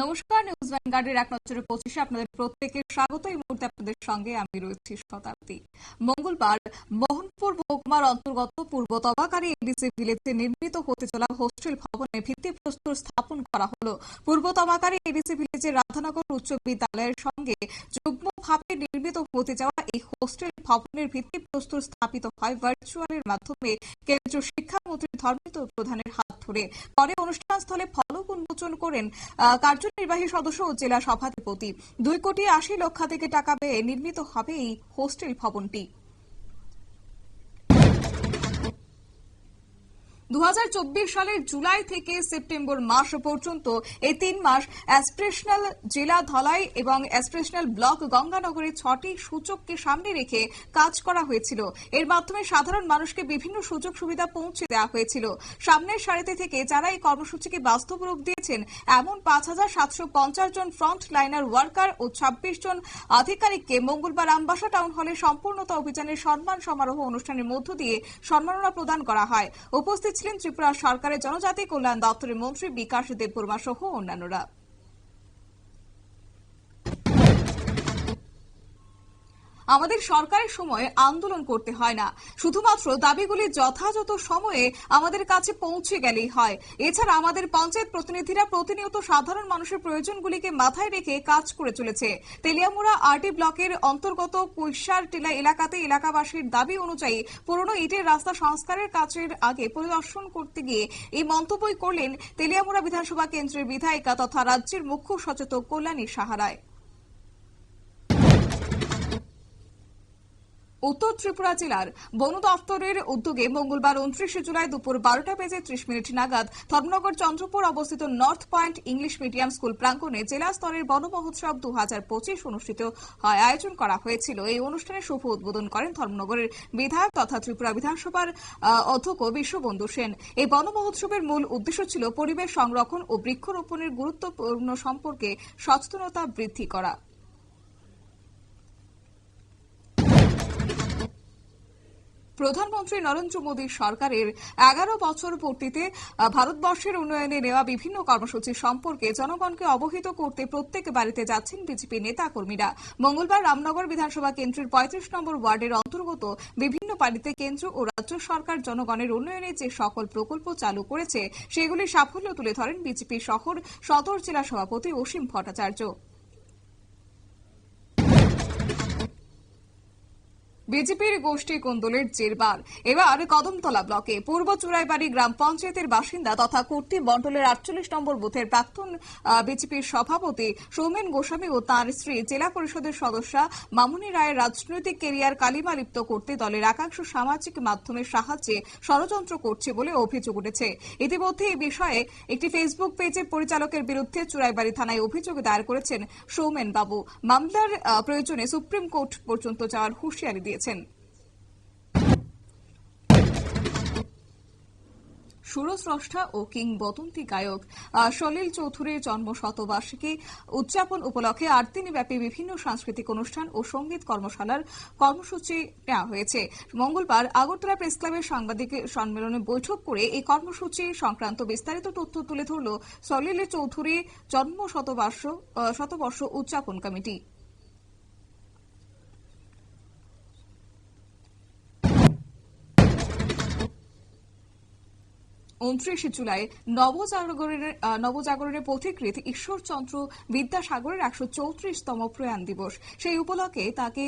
নমস্কার নিউজ ভ্যানগার্ডের এক নজরে পঁচিশে আপনাদের প্রত্যেকের স্বাগত। এই মুহূর্তে আপনাদের সঙ্গে আমি রয়েছি শতাব্দী। মঙ্গলবার মোহনপুর মহকুমার অন্তর্গত পূর্ব তবাকারী এডিসি ভিলেজে নির্মিত হতে চলা হোস্টেল ভবনে ভিত্তিপ্রস্তর স্থাপন করা হলো। পূর্ব তবাকারী এডিসি ভিলেজের রাধানগর উচ্চ বিদ্যালয়ের সঙ্গে যুগ্মভাবে নির্মিত হতে যাওয়া এই হোস্টেল ভবনের ভিত্তিপ্রস্তর স্থাপিত হয় ভার্চুয়ালের মাধ্যমে। কেন্দ্রীয় শিক্ষামন্ত্রী ধর্মেন্দ্র প্রধানের হাত ধরে। পরে অনুষ্ঠান স্থলে ফলক উন্মোচন করেন কার্যনির্বাহী সদস্য ও জেলা সভাধিপতি। দুই কোটি আশি লক্ষাধিক টাকা ব্যয়ে নির্মিত হবে এই হোস্টেল ভবনটি। দু হাজার চব্বিশ সালের জুলাই থেকে সেপ্টেম্বর মাস পর্যন্ত এই তিন মাস অ্যাসপিরেশনাল জেলা ধলাই এবং অ্যাসপিরেশনাল ব্লক গঙ্গানগরের ছটি সূচককে সামনে রেখে কাজ করা হয়েছিল। এর মাধ্যমে সাধারণ মানুষকে বিভিন্ন সুযোগ সুবিধা পৌঁছে দেওয়া হয়েছিল। সামনের সারিতে থেকে যারা এই কর্মসূচিকে বাস্তব রূপ দিয়েছেন, এমন পাঁচ হাজার সাতশো পঞ্চাশ জন ফ্রন্ট লাইনার ওয়ার্কার ও ছাব্বিশ জন আধিকারিককে মঙ্গলবার আমবাসা টাউন হলে সম্পূর্ণতা অভিযানের সম্মান সমারোহ অনুষ্ঠানের মধ্য দিয়ে সম্মাননা প্রদান করা হয়। উপস্থিত ছিলেন ত্রিপুরা সরকারের জনজাতি কল্যাণ দপ্তরের মন্ত্রী বিকাশ দেববর্মা সহ অন্যান্যরা। আমাদের সরকারের সময়ে আন্দোলন করতে হয় না। শুধুমাত্র দাবিগুলি যথাযথ সময়ে আমাদের কাছে পৌঁছে গেলেই হয়। এছাড়া আমাদের পঞ্চায়েত প্রতিনিধিরা প্রতিনিয়ত সাধারণ মানুষের প্রয়োজনগুলিকে মাথায় রেখে কাজ করে চলেছে। তেলিয়ামুড়া আরটি ব্লকের অন্তর্গত কৈশার টিলা এলাকাতে এলাকাবাসীর দাবি অনুযায়ী পুরনো ইটের রাস্তা সংস্কারের কাজের আগে পরিদর্শন করতে গিয়ে এই মন্তব্যই করলেন তেলিয়ামুড়া বিধানসভা কেন্দ্রের বিধায়িকা তথা রাজ্যের মুখ্য সচেতক কল্যাণী সাহারায়। উত্তর ত্রিপুরা জেলার বন দফতরের উদ্যোগে মঙ্গলবার উনত্রিশে জুলাই দুপুর বারোটা বেজে ত্রিশ মিনিট নাগাদ ধর্মনগর চন্দ্রপুর অবস্থিত north point English medium school প্রাঙ্গণে জেলা স্তরের বন মহোৎসব দু হাজার পঁচিশ অনুষ্ঠিত হয়। আয়োজন করা হয়েছিল। এই অনুষ্ঠানে শুভ উদ্বোধন করেন ধর্মনগরের বিধায়ক তথা ত্রিপুরা বিধানসভার অধ্যক্ষ বিশ্ববন্ধু সেন। এই বন মহোৎসবের মূল উদ্দেশ্য ছিল পরিবেশ সংরক্ষণ ও বৃক্ষরোপণের গুরুত্বপূর্ণ সম্পর্কে সচেতনতা বৃদ্ধি করা। প্রধানমন্ত্রী নরেন্দ্র মোদীর সরকারের এগারো বছর পূর্তিতে ভারতবর্ষের উন্নয়নে নেওয়া বিভিন্ন কর্মসূচি সম্পর্কে জনগণকে অবহিত করতে প্রত্যেক বাড়িতে যাচ্ছেন বিজেপি নেতা কর্মীরা মঙ্গলবার রামনগর বিধানসভা কেন্দ্রের পঁয়ত্রিশ নম্বর ওয়ার্ডের অন্তর্গত বিভিন্ন বাড়িতে কেন্দ্র ও রাজ্য সরকার জনগণের উন্নয়নে যে সকল প্রকল্প চালু করেছে, সেগুলির সাফল্য তুলে ধরেন বিজেপি শহর সদর জেলা সভাপতি অসীম ভট্টাচার্য। বিজেপির গোষ্ঠী কোন্দলের জেরবার এবার কদমতলা ব্লকে পূর্ব চুরাইবাড়ি গ্রাম পঞ্চায়েতের বাসিন্দা তথা কর্তী মণ্ডলের আটচল্লিশ নম্বর বুথের প্রাক্তন বিজেপির সভাপতি সৌমেন গোস্বামী ও তাঁর স্ত্রী জেলা পরিষদের সদস্যা মামুনি রায়ের রাজনৈতিক কেরিয়ার কালিমালিপ্ত করতে দলের একাংশ সামাজিক মাধ্যমের সাহায্যে ষড়যন্ত্র করছে বলে অভিযোগ উঠেছে। ইতিমধ্যে এই বিষয়ে একটি ফেসবুক পেজের পরিচালকের বিরুদ্ধে চুরাইবাড়ি থানায় অভিযোগ দায়ের করেছেন সৌমেন বাবু মামলার প্রয়োজনে সুপ্রিম কোর্ট পর্যন্ত যাওয়ার হুঁশিয়ারি দিয়েছেন। সুরস্রষ্টা ও কিংবদন্তি গায়ক সলিল চৌধুরীর জন্ম শতবার্ষিকী উদযাপন উপলক্ষে আট দিনব্যাপী বিভিন্ন সাংস্কৃতিক অনুষ্ঠান ও সংগীত কর্মশালার কর্মসূচি নেওয়া হয়েছে। মঙ্গলবার আগরতলা প্রেস ক্লাবের সাংবাদিক সম্মেলনে বৈঠক করে এই কর্মসূচি সংক্রান্ত বিস্তারিত তথ্য তুলে ধরল সলিল চৌধুরী জন্ম শতবর্ষ আহ, শতবর্ষ উদযাপন কমিটি। উনত্রিশে জুলাই নবজাগরণের নবজাগরণের পথিকৃত ঈশ্বরচন্দ্র বিদ্যাসাগরের একশো চৌত্রিশতম প্রয়াণ দিবস। সেই উপলক্ষে তাকে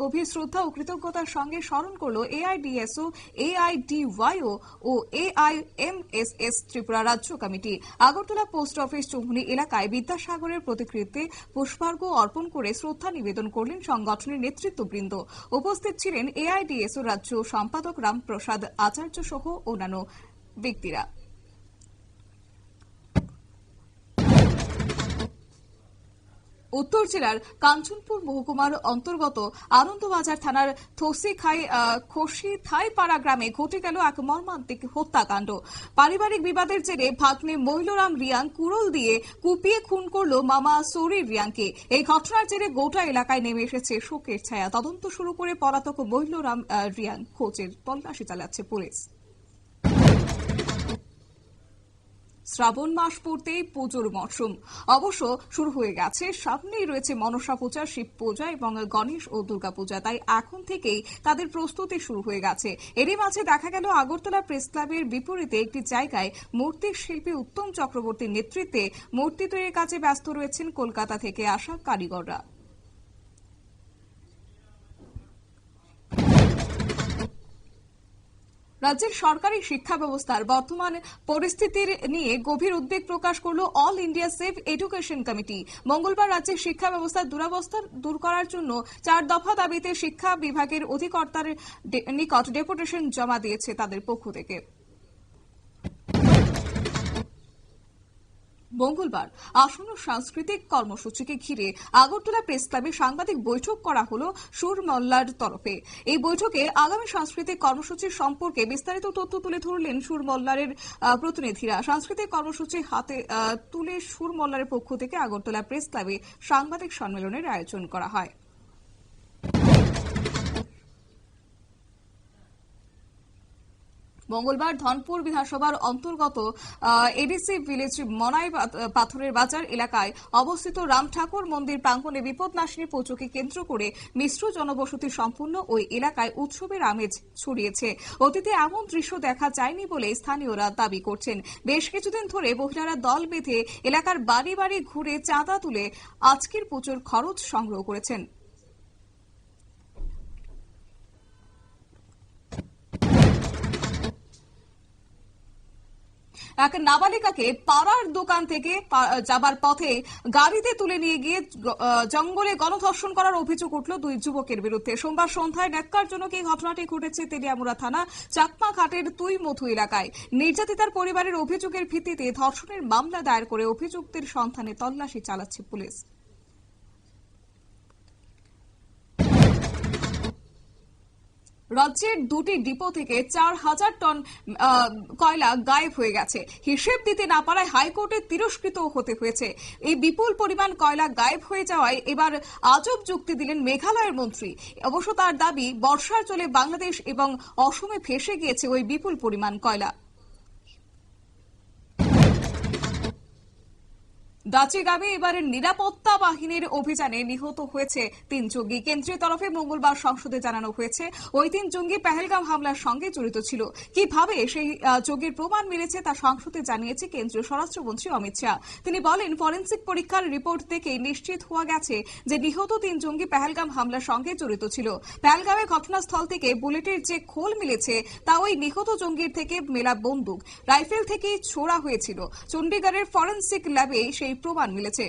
গভীর শ্রদ্ধা ও কৃতজ্ঞতার সঙ্গে স্মরণ করল এআইডিএসও এআইডিওয়াইও ও এআইএমএসএস ত্রিপুরা রাজ্য committee. Agartala post office Chowmuhani এলাকায় বিদ্যাসাগরের প্রতিকৃতিতে পুষ্পার্ঘ অর্পণ করে শ্রদ্ধা নিবেদন করলেন সংগঠনের নেতৃত্ববৃন্দ। উপস্থিত ছিলেন এআইডিএসও রাজ্য সম্পাদক রামপ্রসাদ আচার্য সহ অন্যান্য ব্যক্তিরা। উত্তর জেলার কাঞ্চনপুর মহকুমার অন্তর্গত আনন্দবাজার থানার থসিখাই খসি থাইপাড়া গ্রামে ঘটে গেল এক মর্মান্তিক হত্যাকাণ্ড। পারিবারিক বিবাদের জেরে ভাগ্নে মহিলরাম রিয়াং কুড়োল দিয়ে কুপিয়ে খুন করল মামা সৌরির রিয়াংকে এই ঘটনার জেরে গোটা এলাকায় নেমে এসেছে শোকের ছায়া। তদন্ত শুরু করে পলাতক মহিলরাম রিয়াং খোঁজের তল্লাশি চালাচ্ছে পুলিশ। শ্রাবণ মাস পড়তেই পুজোর মরশুম। অবশ্য শুরু হয়ে গেছে, সামনেই রয়েছে মনসা পূজা, শিব পূজা এবং গণেশ ও দুর্গা পূজা। তাই এখন থেকেই তাদের প্রস্তুতি শুরু হয়ে গেছে। এরই মাঝে দেখা গেল আগরতলা প্রেস ক্লাবের বিপরীতে একটি জায়গায় মূর্তি শিল্পী উত্তম চক্রবর্তীর নেতৃত্বে মূর্তি তৈরির কাজে ব্যস্ত রয়েছেন কলকাতা থেকে আসা কারিগররা। রাজ্যের সরকারি শিক্ষা ব্যবস্থার বর্তমান পরিস্থিতির নিয়ে গভীর উদ্বেগ প্রকাশ করল all India save education committee. মঙ্গলবার রাজ্যের শিক্ষা ব্যবস্থার দুরাবস্থা দূর করার জন্য চার দফা দাবিতে শিক্ষা বিভাগের অধিকর্তার নিকট ডেপুটেশন জমা দিয়েছে তাদের পক্ষ থেকে। মঙ্গলবার আসন্ন সাংস্কৃতিক কর্মসূচিকে ঘিরে আগরতলা প্রেস ক্লাবে সাংবাদিক বৈঠক করা হল সুর মল্লার তরফে। এই বৈঠকে আগামী সাংস্কৃতিক কর্মসূচি সম্পর্কে বিস্তারিত তথ্য তুলে ধরলেন সুর মল্লারের প্রতিনিধিরা। সাংস্কৃতিক কর্মসূচি হাতে তুলে সুর মল্লারের পক্ষ থেকে আগরতলা প্রেস ক্লাবে সাংবাদিক সম্মেলনের আয়োজন করা হয়। মঙ্গলবার ধনপুর বিধানসভার অন্তর্গত এডিসি ভিলেজ মনাই পাথরের বাজার এলাকায় অবস্থিত রাম ঠাকুর মন্দির প্রাঙ্গণে বিপদনাশিনী পুজোকে কেন্দ্র করে মিশ্র জনবসতি সম্পূর্ণ ওই এলাকায় উৎসবের আমেজ ছড়িয়েছে। অতীতে এমন দৃশ্য দেখা যায়নি বলে স্থানীয়রা দাবি করছেন। বেশ কিছুদিন ধরে মহিলারা দল বেঁধে এলাকার বাড়ি বাড়ি ঘুরে চাঁদা তুলে আজকের পুজোর খরচ সংগ্রহ করেছেন। এক নাবালিকাকে পাড়ার দোকান থেকে যাবার পথে গাড়িতে তুলে নিয়ে গিয়ে জঙ্গলে গণধর্ষণ করার অভিযোগ উঠল দুই যুবকের বিরুদ্ধে। সোমবার সন্ধ্যায় ন্যাক্কার ন্যাক্কারজনক এই ঘটনাটি ঘটেছে তেলিয়ামুড়া থানা চাকমা ঘাটের তুই মধু এলাকায়। নির্যাতিতার পরিবারের অভিযোগের ভিত্তিতে ধর্ষণের মামলা দায়ের করে অভিযুক্তের সন্ধানে তল্লাশি চালাচ্ছে পুলিশ। রাজ্যের দুটি ডিপো থেকে চার হাজার টন কয়লা গায়েব হয়ে গেছে। হিসেব দিতে না পারায় হাইকোর্টে তিরস্কৃত হতে হয়েছে। এই বিপুল পরিমাণ কয়লা গায়েব হয়ে যাওয়ায় এবার আজব যুক্তি দিলেন মেঘালয়ের মন্ত্রী। অবশ্য তার দাবি, বর্ষার চলে বাংলাদেশ এবং অসমে ফেসে গিয়েছে ওই বিপুল পরিমাণ কয়লা। দাচিগামে এবারের নিরাপত্তা বাহিনীর অভিযানে নিহত হয়েছে তিন জঙ্গি। কেন্দ্রীয় তরফে মঙ্গলবার সংসদে জানানো হয়েছে, ওই তিন জঙ্গি পেহেলগাম হামলার সঙ্গে জড়িত ছিল। কীভাবে সেই জঙ্গির প্রমাণ মিলেছে তা সংসদে জানিয়েছে কেন্দ্রীয় স্বরাষ্ট্রমন্ত্রী অমিত শাহ। তিনি বলেন, ফরেন্সিক পরীক্ষার রিপোর্ট থেকে নিশ্চিত হওয়া গেছে যে নিহত তিন জঙ্গি পেহেলগাম হামলার সঙ্গে জড়িত ছিল। পেহেলগামে ঘটনাস্থল থেকে বুলেটের যে খোল মিলেছে, তা ওই নিহত জঙ্গির থেকে মেলা বন্দুক, রাইফেল থেকে ছোড়া হয়েছিল। চণ্ডীগড়ের ফরেন্সিক ল্যাবে সেই প্রমাণ মিলেছে।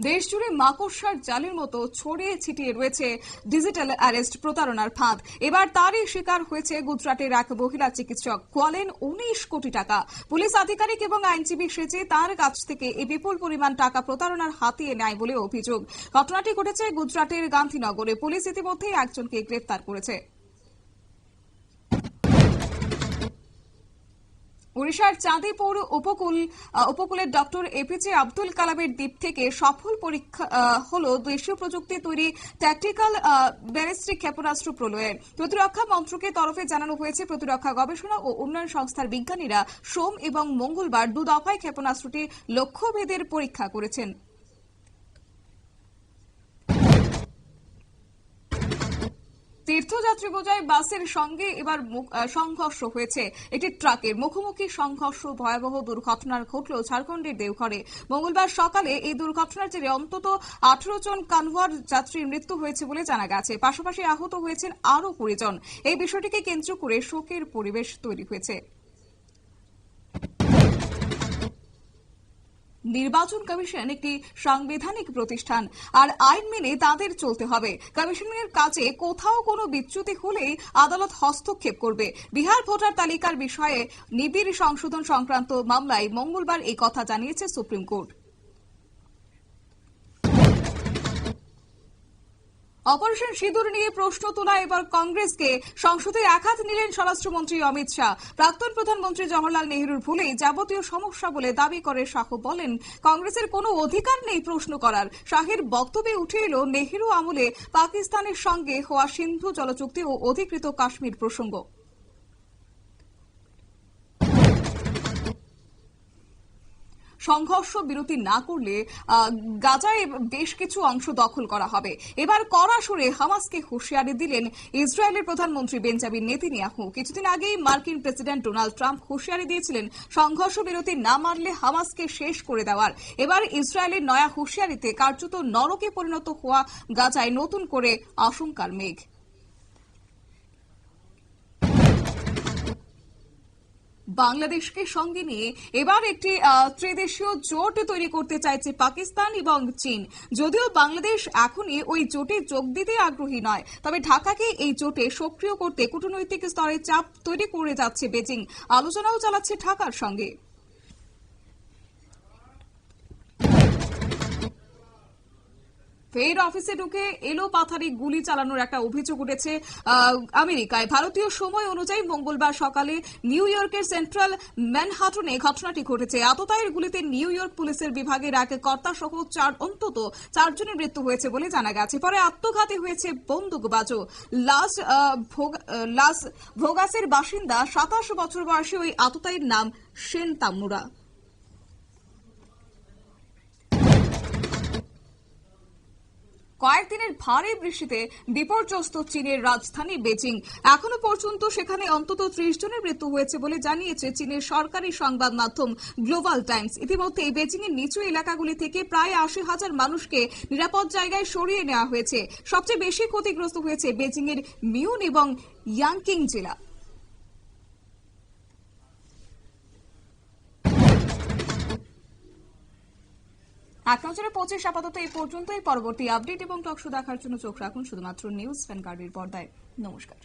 দেশজুড়ে মাকড়সার জালের মতো ছড়িয়ে ছিটিয়ে রয়েছে ডিজিটাল অ্যারেস্ট প্রতারণার ফাঁদ। এবার তারই শিকার হয়েছে গুজরাটের এক মহিলা চিকিৎসক। কোয়ালেন উনিশ কোটি টাকা। পুলিশ আধিকারিক এবং আইনজীবী সেজে তার কাছ থেকে এই বিপুল পরিমাণ টাকা প্রতারণার হাতিয়ে নেয় বলে অভিযোগ। ঘটনাটি ঘটেছে গুজরাটের গান্ধীনগরে। পুলিশ ইতিমধ্যেই একজনকে গ্রেফতার করেছে। ওড়িশার চাঁদিপুর উপকূল উপকূলের ডক্টর এপিজে আব্দুল কালামের দ্বীপ থেকে সফল পরীক্ষা হল দেশীয় প্রযুক্তি তৈরি ট্যাকটিক্যাল ব্যালিস্টিক ক্ষেপণাস্ত্র প্রলয়ের। প্রতিরক্ষা মন্ত্রকের তরফে জানানো হয়েছে, প্রতিরক্ষা গবেষণা ও উন্নয়ন সংস্থার বিজ্ঞানীরা সোম এবং মঙ্গলবার দু দফায় ক্ষেপণাস্ত্রটি লক্ষ্যভেদের পরীক্ষা করেছেন। তীর্থযাত্রী বোঝায় বাসের সঙ্গে এবার সংঘর্ষ হয়েছে। একটি ট্রাকের মুখোমুখি সংঘর্ষ ভয়াবহ দুর্ঘটনার ঘটল ঝাড়খণ্ডের দেওঘরে। মঙ্গলবার সকালে এই দুর্ঘটনার জেরে অন্তত আঠারো জন কানভার যাত্রীর মৃত্যু হয়েছে বলে জানা গেছে। পাশাপাশি আহত হয়েছেন আরও কুড়ি জন। এই বিষয়টিকে কেন্দ্র করে শোকের পরিবেশ তৈরি হয়েছে। নির্বাচন কমিশন একটি সাংবিধানিক প্রতিষ্ঠান, আর আইন মেনে তাদের চলতে হবে। কমিশনের কাজে কোথাও কোনো বিচ্যুতি হলেই আদালত হস্তক্ষেপ করবে। বিহার ভোটার তালিকার বিষয়ে নিবিড় সংশোধন সংক্রান্ত মামলায় মঙ্গলবার এই কথা জানিয়েছে সুপ্রিম কোর্ট। অপারেশন সিঁদুর নিয়ে প্রশ্ন তোলা এবার কংগ্রেসকে। সংসদে আঘাত নিলেন স্বরাষ্ট্রমন্ত্রী অমিত শাহ। প্রাক্তন প্রধানমন্ত্রী জওহরলাল নেহরুর ভুলে যাবতীয় সমস্যা বলে দাবি করে শাহ বলেন, কংগ্রেসের কোনো অধিকার নেই প্রশ্ন করার। শাহের বক্তব্যে উঠে এলো নেহরু আমলে পাকিস্তানের সঙ্গে হওয়া সিন্ধু জলচুক্তি ও অধিকৃত কাশ্মীর প্রসঙ্গ। সংঘর্ষ বিরতি না করলে গাজায় বেশ কিছু অংশ দখল করা হবে। এবার কড়া সুরে হামাসকে হুঁশিয়ারি দিলেন ইসরায়েলের প্রধানমন্ত্রী বেঞ্জামিন নেতিনিয়াহু। কিছুদিন আগেই মার্কিন প্রেসিডেন্ট ডোনাল্ড ট্রাম্প হুঁশিয়ারি দিয়েছিলেন, সংঘর্ষ বিরতি না মানলে হামাসকে শেষ করে দেওয়ার। এবার ইসরায়েলের নয়া হুঁশিয়ারিতে কার্যত নরকে পরিণত হওয়া গাজায় নতুন করে আশঙ্কার মেঘ। বাংলাদেশকে সঙ্গে নিয়ে এবার একটি ত্রিদেশীয় জোট তৈরি করতে চাইছে পাকিস্তান এবং চীন। যদিও বাংলাদেশ এখনই ওই জোটে যোগ দিতে আগ্রহী নয়, তবে ঢাকাকে এই জোটে সক্রিয় করতে কূটনৈতিক স্তরে চাপ তৈরি করে যাচ্ছে বেজিং। আলোচনাও চালাচ্ছে ঢাকার সঙ্গে। ফের অফিসে ঢুকে এলো পাথারি গুলি চালানোর একটা অভিযোগ উঠেছে আমেরিকায়। ভারতীয় সময় অনুযায়ী মঙ্গলবার সকালে নিউ ইয়র্কের সেন্ট্রাল ম্যানহাটনে ঘটনাটি ঘটেছে। আততায়ের গুলিতে নিউ ইয়র্ক পুলিশের বিভাগের এক কর্তা সহ চার, অন্তত চারজনের মৃত্যু হয়েছে বলে জানা গেছে। পরে আত্মঘাতী হয়েছে বন্দুকবাজও লাস লাস ভোগাসের বাসিন্দা সাতাশ বছর বয়সী ওই আততায়ীর নাম সেন তামুরা কয়েকদিনের ভারী বৃষ্টিতে বিপর্যস্ত চীনের রাজধানী বেজিং। এখনও পর্যন্ত সেখানে অন্তত ত্রিশ জনের মৃত্যু হয়েছে বলে জানিয়েছে চীনের সরকারি সংবাদ মাধ্যম গ্লোবাল টাইমস। ইতিমধ্যে বেজিং এর নিচু এলাকাগুলি থেকে প্রায় আশি হাজার মানুষকে নিরাপদ জায়গায় সরিয়ে নেওয়া হয়েছে। সবচেয়ে বেশি ক্ষতিগ্রস্ত হয়েছে বেজিং এর মিউন এবং ইয়াংকিং জেলা। এক নজরে পঁচিশ আপাতত এই পর্যন্তই। পরবর্তী আপডেট এবং টকশো দেখার জন্য চোখ রাখুন শুধুমাত্র নিউজ ভ্যানগার্ডের পর্দায়। নমস্কার।